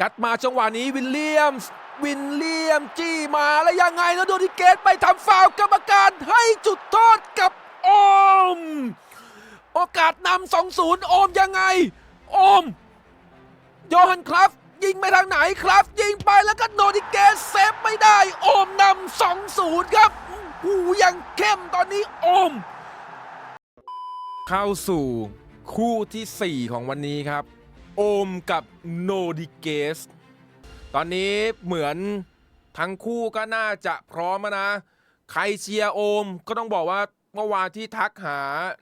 ยัดมาจังหวะนี้วิลเลียมส์วิลเลียมจี้มาแล้วยังไงแล้วโดนิเกตไปทำฟาวกรรมการให้จุดโทษกับโอม โอกาสนำ2-0โอมยังไง โอมโยฮันครับ ยิงไปทางไหนครับ ยิงไปแล้วก็โนดิเกสเซฟไม่ได้ โอมนำ2-0ครับหูยังเข้มตอนนี้โอม เข้าสู่คู่ทีสี่4 ของวันนี้ครับ โอมกับโนดิเกส ตอนนี้เหมือนทั้งคู่ก็น่าจะพร้อมแล้วนะ ใครเชียร์โอมก็ต้องบอกว่าเมื่อวานที่ทักหา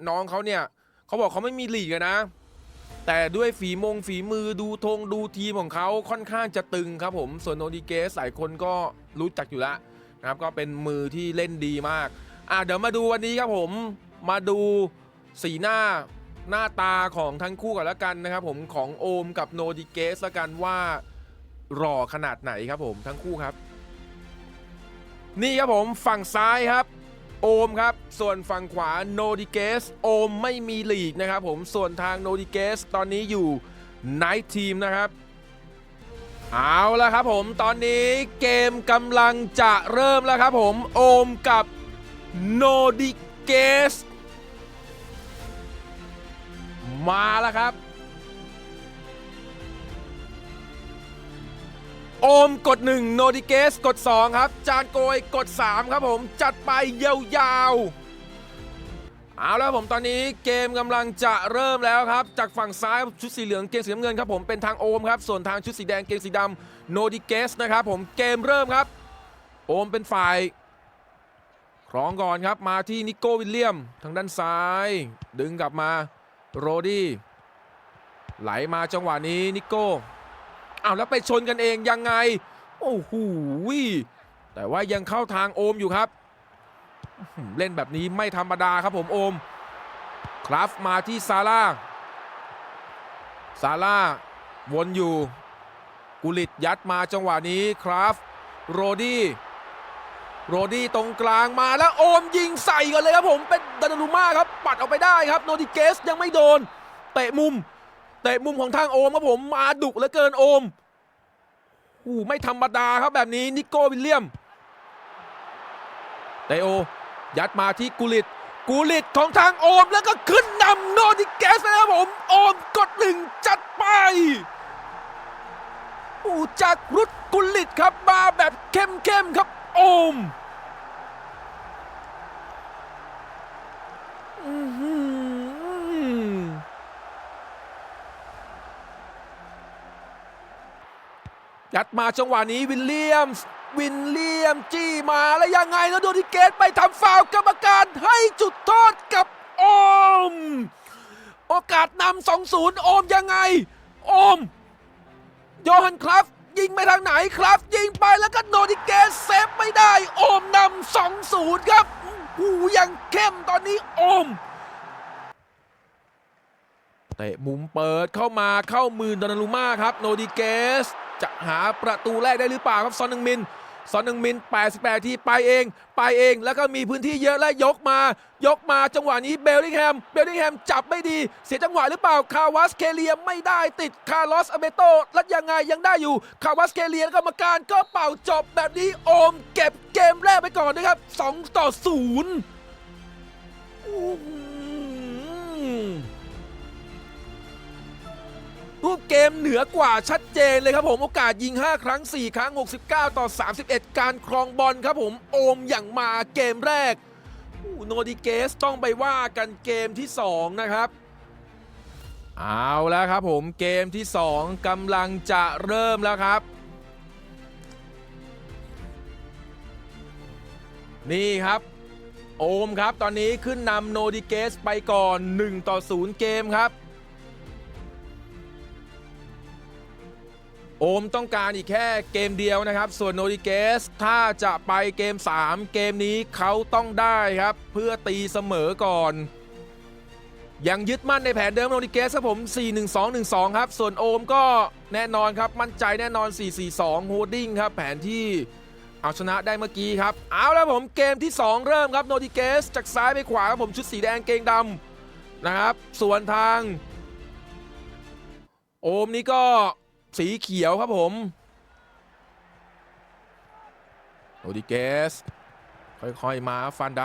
น้องเขาเนี่ยเขาบอกเขาไม่มีหลีกนะ แต่ด้วยฝีมงฝีมือดูธงดูทีมของเขาค่อนข้างจะตึงครับผม ส่วนโนดิเกสหลายคนก็รู้จักอยู่แล้วนะครับก็เป็นมือที่เล่นดีมาก อะเดี๋ยวมาดูวันนี้ครับผมมาดูสีหน้า หน้าตาของทั้งคู่กันแล้วกันนะครับผมของโอมกับโนดิเกสล้วกันว่าหล่อขนาดไหนครับผมทั้งคู่ครับ นี่ครับผมฝั่งซ้ายครับ โอมครับ ส่วนฝั่งขวาโนดิเกสโอมไม่มีลีกนะครับผมส่วนทางโนดิเกสตอนนี้อยู่ไนท์ทีมนะครับเอาละครับผมตอนนี้เกมกำลังจะเริ่มแล้วครับผม โอมกับโนดิเกส มาแล้วครับ โอมกด 1 โนดิเกสกด 2 ครับ จานโกยกด 3 ครับผมจัดไปยาวๆเอาแล้วผมตอนนี้เกมกำลังจะเริ่มแล้วครับ จากฝั่งซ้ายชุดสีเหลืองเกมสีน้ำเงินครับผมเป็นทางโอมครับ ส่วนทางชุดสีแดงเกมสีดำโนดิเกสนะครับผมเกมเริ่มครับ โอมเป็นฝ่ายครองก่อนครับมาที่นิโก้วิลเลียมทางด้านซ้าย ดึงกลับมา โรดี้ไหลมาจังหวะนี้นิโก้อ้าวแล้วไปชนกันเองยังไง โอ้โหแต่ว่ายังเข้าทางโอมอยู่ครับ เล่นแบบนี้ไม่ธรรมดาครับผมโอม คราฟมาที่ซาร่าซาร่าวนอยู่ กุลิตยัดมาจังหวะนี้คราฟโรดี้ โรดี้ตรงกลางมาแล้วโอมยิงใส่กันเลยครับผมเป็นดานารุมาครับปัดออกไปได้ครับโนดิเกสยังไม่โดนเตะมุมเตะมุมของทางโอมครับผมมาดุเหลือเกินโอมอู้ไม่ธรรมดาครับแบบนี้นิโก้วิลเลียมเตโอ ยัดมาที่กุลิต กุลิตของทางโอมแล้วก็ขึ้นนำโนดิเกสไปแล้วครับผม โอมกดหนึ่งจัดไปอู้จากรุดกุลิตครับมาแบบเข้มๆครับ โอมยัดมาจังหวะนี้วิลเลียมส์วิลเลียมจี้มาแล้วยังไงแล้วโดนิเกตไปทำฟาวกรรมการให้จุดโทษกับโอม โอกาสนำ2-0โอมยังไง โอม โยฮันครับ ยิงไปทางไหนครับ ยิงไปแล้วก็โนดิเกสเซฟไม่ได้ โอมนำสองศูนย์ครับหูยังเข้มตอนนี้โอมเตะมุมเปิดเข้ามาเข้ามือดอนารุมาครับ โนดิเกส จะหาประตูแรกได้หรือเปล่าครับซอนนึงมิน ซอนนึงมิน 88 ทีไปเอง ไปเอง แล้วก็มีพื้นที่เยอะและยกมา ยกมาจังหวะนี้เบลลิงแฮม เบลลิงแฮมจับไม่ดี เสียจังหวะหรือเปล่า คาวัสเคเลียไม่ได้ติดคาร์ลอสอเบโตแล้วยังไงยังได้อยู่ คาวัสเคเลียกรรมการก็เป่าจบแบบนี้โอมเก็บเกมแรกไปก่อนนะครับ 2 ต่อ0อ รูปเกมเหนือกว่าชัดเจนเลยครับผม โอกาสยิง 5 ครั้ง 4 ครั้ง 69 ต่อ 31 การครองบอลครับผมโอมอย่างมาเกมแรกโนดิเกสต้องไปว่ากันเกมที่ 2 นะครับเอาแล้วครับผมเกมที่ 2กำลังจะเริ่มแล้วครับ นี่ครับ โอมครับตอนนี้ขึ้นนำโนดิเกสไปก่อน 1 ต่อ 0 เกมครับ โอมต้องการอีกแค่เกมเดียวนะครับ ส่วนโนดิเกสถ้าจะไปเกม 3 เกมนี้เขาต้องได้ครับ เพื่อตีเสมอก่อน ยังยึดมั่นในแผนเดิมโนดิเกสครับผม 4-1-2-1-2 ครับ ส่วนโอมก็แน่นอนครับ มั่นใจแน่นอน 4-4-2 โฮดดิ้งครับ แผนที่เอาชนะได้เมื่อกี้ครับ เอาแล้วผมเกมที่ 2 เริ่มครับโนดิเกสจากซ้ายไปขวาครับผมชุดสีแดงเกงดำนะครับ ส่วนทาง โอมนี่ก็ สีเขียวครับผมโรดิเกส ค่อยๆ มาฟันได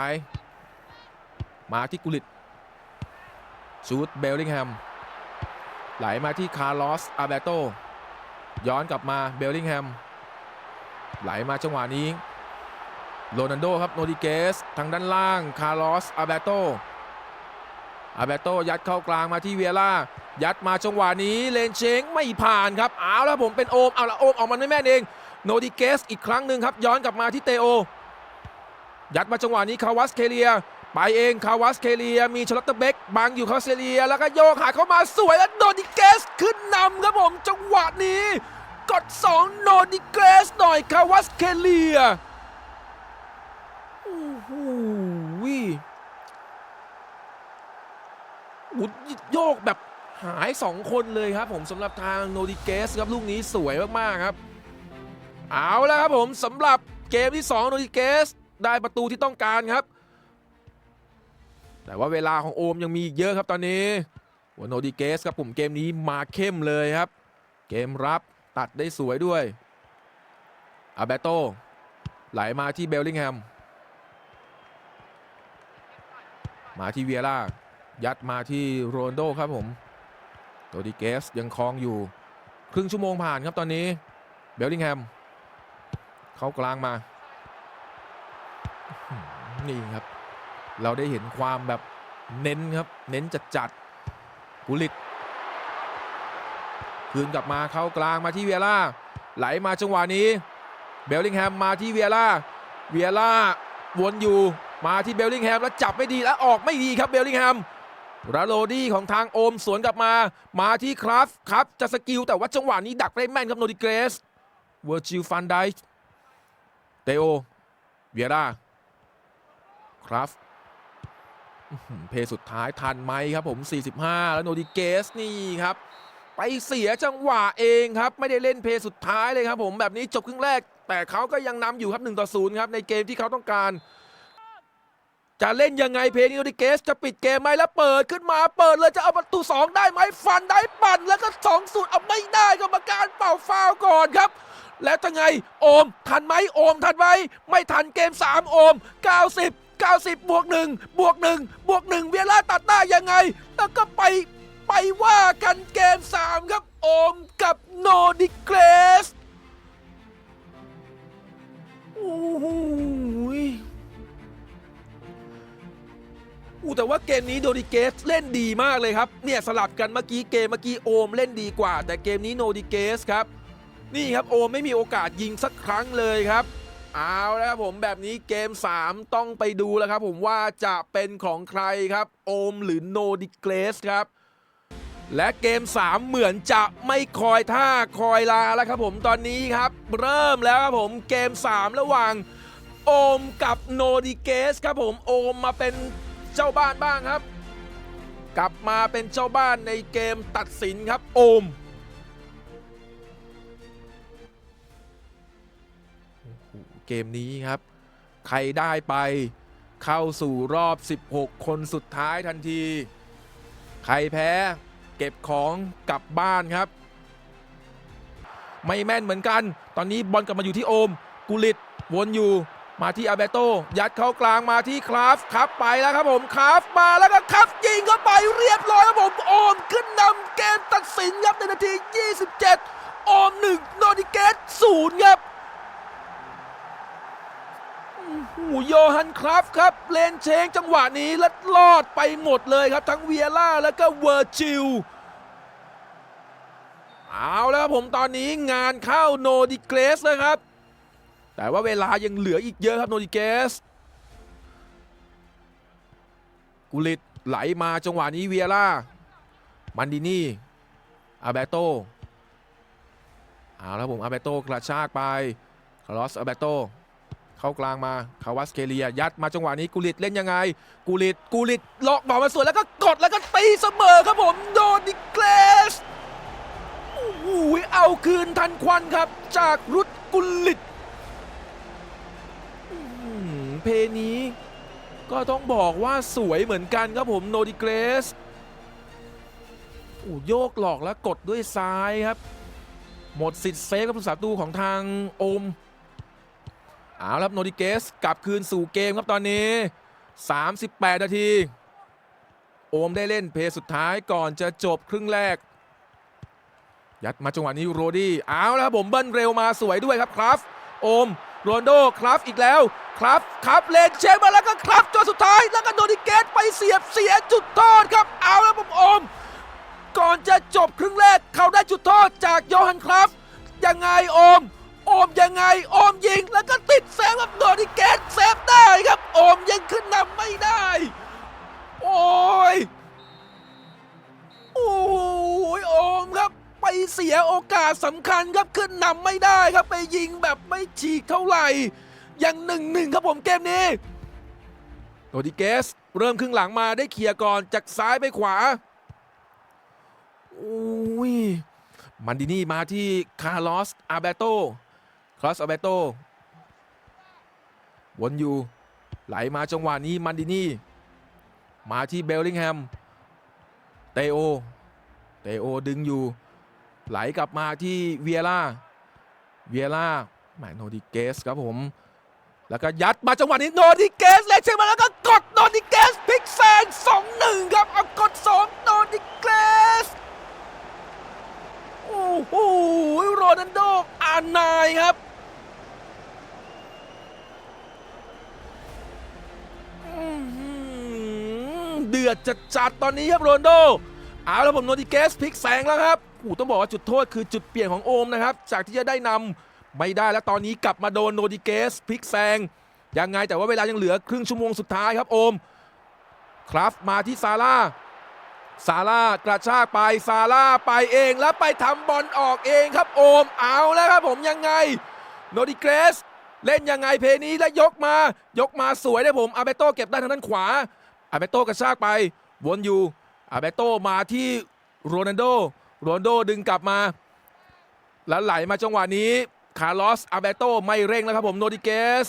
มาที่กุลิตชูดเบลลิงแฮม ไหลมาที่คาร์ลอสอาเบโต ย้อนกลับมาเบลลิงแฮม ไหลมาจังหวะนี้โรนันโดครับโนดิเกส ทางด้านล่าง คาร์ลอสอาเบโตอาเบโตยัดเข้ากลางมาที่เวียร่า ยัดมาจังหวะนี้เลนเชงไม่ผ่านครับเอาแล้วผมเป็นโอมเอาละโอมออกมาไม่แม่นเอง โนดิเกสอีกครั้งหนึ่งครับย้อนกลับมาที่เตโอ ยัดมาจังหวะนี้คาวัสเคเลีย ไปเองคาวัสเคเลีย มีชลอตเตอร์เบกบังอยู่คาเซเลีย แล้วก็โยกหาเข้ามาสวยแล้วโนดิเกสขึ้นนำครับผมจังหวะนี้ กด2โนดิเกสหน่อยคาวัสเคเลียโอ้โหโอ้โหโยกแบบ หาย 2 คนเลยครับผมสำหรับทางโนดิเกสครับลูกนี้สวยมากๆครับ เอาแล้วครับผมสำหรับเกมที่2โนดิเกสได้ประตูที่ต้องการครับ แต่ว่าเวลาของโอมยังมีอีกเยอะครับตอนนี้วโนดิเกสครับผมเกมนี้มาเข้มเลยครับ เกมรับตัดได้สวยด้วยอาเบโตไหลมาที่เบลลิงแฮม มาที่เวียร่ายัดมาที่โรนโดครับผม โนดิเกสยังคลองอยู่ ครึ่งชั่วโมงผ่านครับตอนนี้ เบลลิงแฮม เข้ากลางมา นี่ครับ เราได้เห็นความแบบเน้นครับ เน้นจัดจัดๆกุลิตคืนกลับมาเข้ากลางมาที่เวียร่าไหลมาจังหวะนี้ เบลลิงแฮมมาที่เวียร่าเวียร่าวนอยู่มาที่เบลลิงแฮมแล้วจับไม่ดีแล้วออกไม่ดีครับเบลลิงแฮม ราโรดี้ของทางโอมสวนกลับมา มาที่คราฟครับจะสกิลแต่ว่าจังหวะนี้ดักได้แม่นครับโนดิเกรสเวอร์จิลฟันไดเตโอเวียร่าครับเพย์สุดท้ายทันไหมครับผม 45 แล้วโนดิเกสนี่ครับ ไปเสียจังหวะเองครับ ไม่ได้เล่นเพย์สุดท้ายเลยครับผมแบบนี้จบครึ่งแรก แต่เขาก็ยังนำอยู่ครับ1ต่อ0ครับในเกมที่เขาต้องการ จะเล่นยังไงเพย์นี้โนดิเกสจะปิดเกมไหมแล้วเปิดขึ้นมาเปิดเลยจะเอาประตู 2 ได้ไหมฟันได้ปั่นแล้วก็2สูตรเอาไม่ได้กรรมการเป่าฟาวก่อนครับ แล้วจะไงโอมทันไหมโอมทันไหมไม่ทันเกม 3 โอม 90 90 บวก 1 บวก 1 บวก 1 เวียร่าตัดได้ยังไง แล้วก็ไปไปว่ากันเกม 3 ครับ โอมกับโนดิเกรสโอ้โห อู้แต่ว่าเกมนี้โนดิเกสเล่นดีมากเลยครับ เนี่ยสลับกันเมื่อกี้เกมเมื่อกี้โอมเล่นดีกว่า แต่เกมนี้โนดิเกสครับ นี่ครับโอมไม่มีโอกาสยิงสักครั้งเลยครับเอาแล้วครับผมแบบนี้เกม 3 ต้องไปดูแล้วครับ ผมว่าจะเป็นของใครครับ โอมหรือโนดิเกรสครับ และเกม 3 เหมือนจะไม่คอยท่าคอยลาแล้วครับผมตอนนี้ครับ เริ่มแล้วครับผมเกม 3 ระหว่าง โอมกับโนดิเกสครับผมโอมมาเป็น เจ้าบ้านบ้างครับ กลับมาเป็นเจ้าบ้านในเกมตัดสินครับโอมเกมนี้ครับ ใครได้ไปเข้าสู่รอบ 16 คนสุดท้ายทันที ใครแพ้เก็บของกลับบ้านครับ ไม่แม่นเหมือนกัน ตอนนี้บอลกลับมาอยู่ที่โอม กุลิตวนอยู่ มาที่อาเบโต ยัดเข้ากลางมาที่คราฟครับไปแล้วครับผมคราฟมาแล้วก็ครับยิงเข้าไปเรียบร้อยครับผมโอมขึ้นนำเกมตัดสินครับในนาที 27 โอม1โนดิเกต0ครับโอ้โยฮันคราฟครับ เลนเชงจังหวะนี้และลอดไปหมดเลยครับ ทั้งเวียร่าแล้วก็เวอร์จิลเอาแล้วครับผมตอนนี้งานเข้าโนดิเกรสนะครับ แต่ว่าเวลายังเหลืออีกเยอะครับโนดิเกส กุลิตไหลมาจังหวะนี้เวียร่า มันดินี่ อาเบโตเอาแล้วผมอาเบโตกระชากไปคาร์ลอสอาเบโตเข้ากลางมาคาวัสเคเลีย ยัดมาจังหวะนี้กูลิตเล่นยังไงกูลิตกูลิตเลาะบอลมาสวนแล้วก็กดแล้วก็ตีเสมอครับผมโดนดิเกรสโอ้โหเอาคืนทันควันครับจากรุดกุลิต เพลย์นี้ ก็ต้องบอกว่าสวยเหมือนกันครับผมโนดิเกรสโอ้โยกหลอกแล้วกดด้วยซ้ายครับ หมดสิทธิ์เซฟกับผู้สาตูของทางโอมเอาครับโนดิเกสกลับคืนสู่เกมครับตอนนี้ 38 นาที โอมได้เล่นเพลย์สุดท้ายก่อนจะจบครึ่งแรก ยัดมาจังหวะนี้โรดี้เอาแล้วครับผมเบิ้ลเร็วมาสวยด้วยครับครับ โอม โรนโดครับอีกแล้วครับครับเลนเชมาแล้วก็ครับจนสุดท้ายแล้วก็โดนิเกตไปเสียบเสียจุดโทษครับ เอาแล้วผมอม ก่อนจะจบครึ่งแรกเขาได้จุดโทษจากโยฮันครับ ยังไงอมอมยังไงอมยิงแล้วก็ติดเซฟกับโดนิเกตเซฟได้ครับอมยังขึ้นนำไม่ได้ โอ้ยโอ้ยอมครับ ไปเสียโอกาสสำคัญครับขึ้นนำไม่ได้ครับไปยิงแบบไม่ฉีกเท่าไหร่ยังหนึ่งหนึ่งครับผมเกมนี้โรดิเกสเริ่มครึ่งหลังมาได้เคลียร์ก่อนจากซ้ายไปขวาโอ้ยมันดินี่มาที่คาร์ลอสอาเบโตคลอสอาเบโตวนอยู่ไหลมาจังหวะนี้มันดินี่ มาที่เบลลิงแฮมเตโอเตโอดึงอยู่ ไหลกลับมาที่เวียร่าเวียร่าแหมโนดิเกสครับผม แล้วก็ยัดมาจังหวะนี้โนดิเกสเลยใช่ไหมแล้วก็กดโนดิเกสพลิกแซงสองหนึ่งครับเอากดสองโนดิเกสโอ้โหโรนันโดอานายครับเดือดจัดจัดๆตอนนี้ครับโรนลโดเอาแล้วผมโนดิเกสพลิกแซงแล้วครับ โอ้ต้องบอกว่าจุดโทษคือจุดเปลี่ยนของโอมนะครับ จากที่จะได้นำไม่ได้แล้วตอนนี้กลับมาโดนโนดิเกสพลิกแซงยังไงแต่ว่าเวลายังเหลือครึ่งชั่วโมงสุดท้ายครับโอม ครับมาที่ซาร่าซาร่ากระชากไปซาร่าไปเองแล้วไปทำบอลออกเองครับโอมเอาแล้วครับผมยังไงโนดิเกสเล่นยังไงเพลนี้แล้วยกมายกมาสวยได้ผมอาเบโต้เก็บได้ทางด้านขวาอาเบโต้กระชากไปวนอยู่อาเบโต้มาที่โรนัลโด โรนโดดึงกลับมา แล้วไหลมาจังหวะนี้ คาร์ลอสอาเบโตไม่เร่งแล้วครับผมโนดิเกส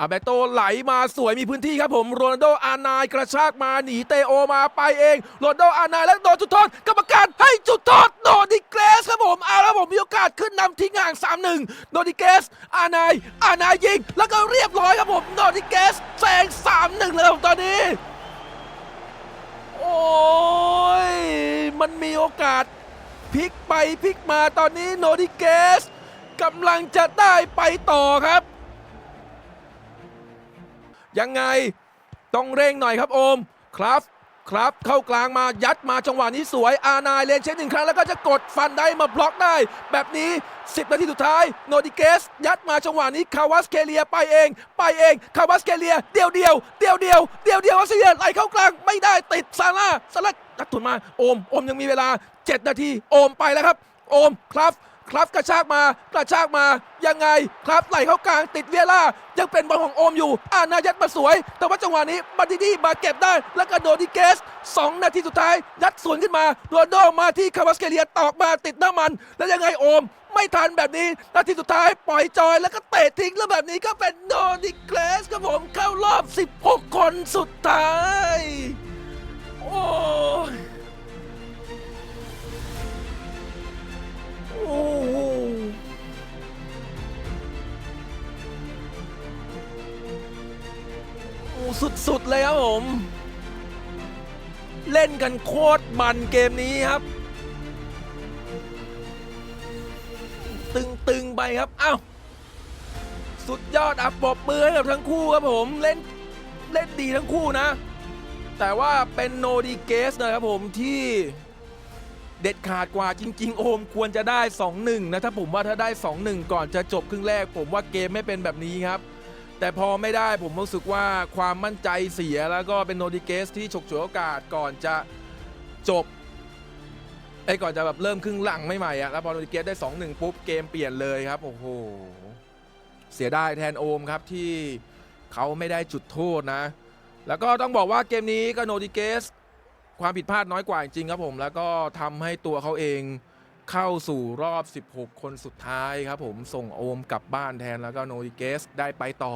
อาเบโตไหลมาสวยมีพื้นที่ครับผมโรนโดอานายกระชากมาหนีเตโอมาไปเองโรนโดอานายแล้วโดนจุดโทษกรรมการให้จุดโทษโนดิเกสครับผมเอาแล้วผมมีโอกาสขึ้นนำทิ้งห่าง 3-1 โนดิเกส อานายอานายยิง แล้วก็เรียบร้อยครับผมโนดิเกสแซง 3-1 เลยครับตอนนี้ โอ้ยมันมีโอกาส พลิกไปพลิกมาตอนนี้โนดิเกสกำลังจะได้ไปต่อครับ ยังไงต้องเร่งหน่อยครับโอมครับครับเข้ากลางมายัดมาจังหวะนี้สวยอานายเลนเช็คหนึ่งครั้งแล้วก็จะกดฟันได้มาบล็อกได้ แบบนี้ 10 นาทีสุดท้ายโนดิเกส ยัดมาจังหวะนี้คาวัสเคเลียไปเอง ไปเองคาวัสเคเลียเดียวเดียวเดียวเดียวเดียวเดียววัสเซียไหลเข้ากลางไม่ได้ติดซาร่าซาร่ายัด ถุนมาโอมโอมยังมีเวลา 7 นาทีโอมไปแล้วครับ โอมครับครับกระชากมากระชากมายังไงครับไหลเข้ากลางติดเวียล่ายังเป็นบอลของโอมอยู่ อานายัดมาสวย แต่ว่าจังหวะนี้บัตติดี้มาเก็บได้ แล้วก็โดดิเกส 2 นาทีสุดท้าย ยัดสวนขึ้นมาโรนโดมาที่คาวัสเคเลียตอกมาติดน้ำมัน แล้วยังไงโอม ไม่ทันแบบนี้ นาทีสุดท้ายปล่อยจอยแล้วก็เตะทิ้งแล้วแบบนี้ก็เป็นโดดิเกสครับผมเข้ารอบ 16 คนสุดท้าย โอ้ สุดๆเลยครับผม เล่นกันโคตรมันเกมนี้ครับ ตึงๆไปครับเอ้าสุดยอดอับปรบมือให้กับทั้งคู่ครับผมเล่นเล่นดีทั้งคู่นะ แต่ว่าเป็นโนดีเกสนะครับผมที่เด็ดขาดกว่าจริง ๆ โอมควรจะได้ 2-1 นะ ถ้าผมว่าถ้าได้ 2-1 ก่อนจะจบครึ่งแรก ผมว่าเกมไม่เป็นแบบนี้ครับ แต่พอไม่ได้ผมรู้สึกว่าความมั่นใจเสียแล้วก็เป็นโนดิเกสที่ฉกฉวยโอกาสก่อนจะจบไอ้ก่อนจะแบบเริ่มครึ่งหลังไม่ใหม่อะแล้วพอโนดิเกสได้ 2-1 ปุ๊บเกมเปลี่ยนเลยครับ โอ้โห เสียดายแทนโอมครับที่เขาไม่ได้จุดโทษนะ แล้วก็ต้องบอกว่าเกมนี้ก็โนดิเกสความผิดพลาดน้อยกว่าจริงครับผม แล้วก็ทำให้ตัวเขาเอง เข้าสู่รอบ 16 คนสุดท้ายครับผมส่งโอมกลับบ้านแทนแล้วก็โนริเกสได้ไปต่อ